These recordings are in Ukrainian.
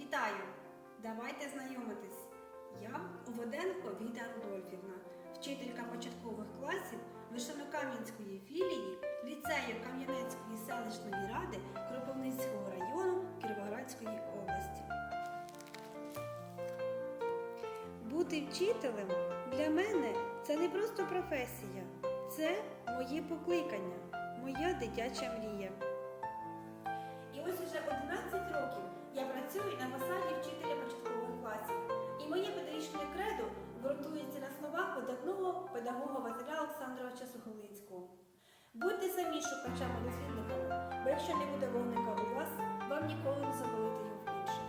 Вітаю! Давайте знайомитись. Я Оводенко Віта Рудольфівна, вчителька початкових класів Вишенокам'янської філії ліцею Кам'янецької селищної ради Кропивницького району Кіровоградської області. Бути вчителем для мене це не просто професія, це моє покликання, моя дитяча мрія. І ось уже 11 років я працюю педагога Василя Олександровича Сухолицького. Будьте самі шукачами дослідниками, бо якщо не буде вогника у вас, вам ніколи не запалити його в інших.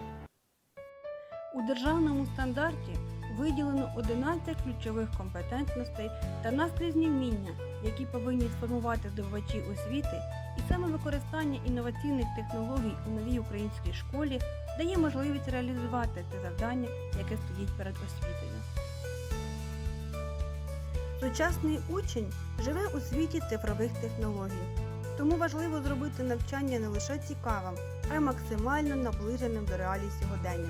У державному стандарті виділено 11 ключових компетентностей та наскрізні вміння, які повинні сформувати здобувачі освіти, і саме використання інноваційних технологій у новій українській школі дає можливість реалізувати те завдання, яке стоїть перед освітою. Сучасний учень живе у світі цифрових технологій, тому важливо зробити навчання не лише цікавим, а й максимально наближеним до реалій сьогодення.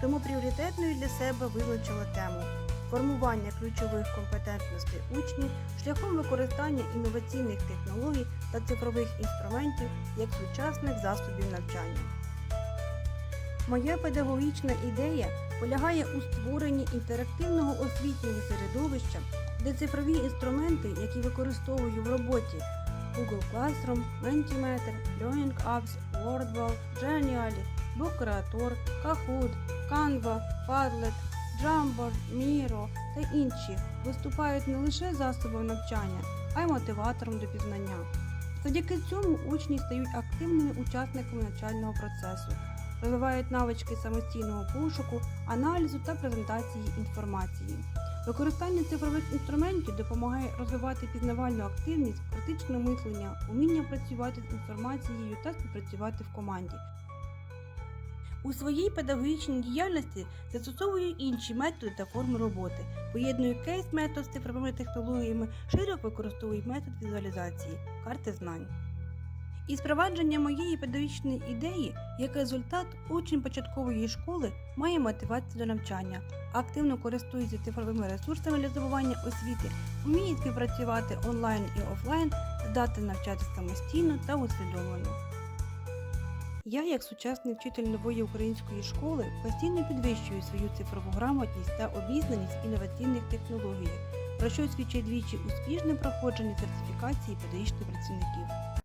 Тому пріоритетною для себе визначила тему формування ключових компетентностей учнів шляхом використання інноваційних технологій та цифрових інструментів як сучасних засобів навчання. Моя педагогічна ідея полягає у створенні інтерактивного освітнього середовища, де цифрові інструменти, які використовую в роботі Google Classroom, Mentimeter, Learning Apps, WordWall, Genially, Book Creator, Kahoot, Canva, Padlet, Jamboard, Miro та інші виступають не лише засобом навчання, а й мотиватором до пізнання. Завдяки цьому учні стають активними учасниками навчального процесу, розвивають навички самостійного пошуку, аналізу та презентації інформації. Використання цифрових інструментів допомагає розвивати пізнавальну активність, критичне мислення, уміння працювати з інформацією та співпрацювати в команді. У своїй педагогічній діяльності застосовую інші методи та форми роботи, поєдную кейс-метод з цифровими технологіями, широко використовую метод візуалізації, карти знань. Із впровадження моєї педагогічної ідеї, як результат, учень початкової школи має мотивацію до навчання, активно користується цифровими ресурсами для здобування освіти, вміє співпрацювати онлайн і офлайн, здатен навчатися самостійно та усвідомлено. Я, як сучасний вчитель нової української школи, постійно підвищую свою цифрову грамотність та обізнаність інноваційних технологіях, про що свідчить двічі успішне проходження сертифікації педагогічних працівників.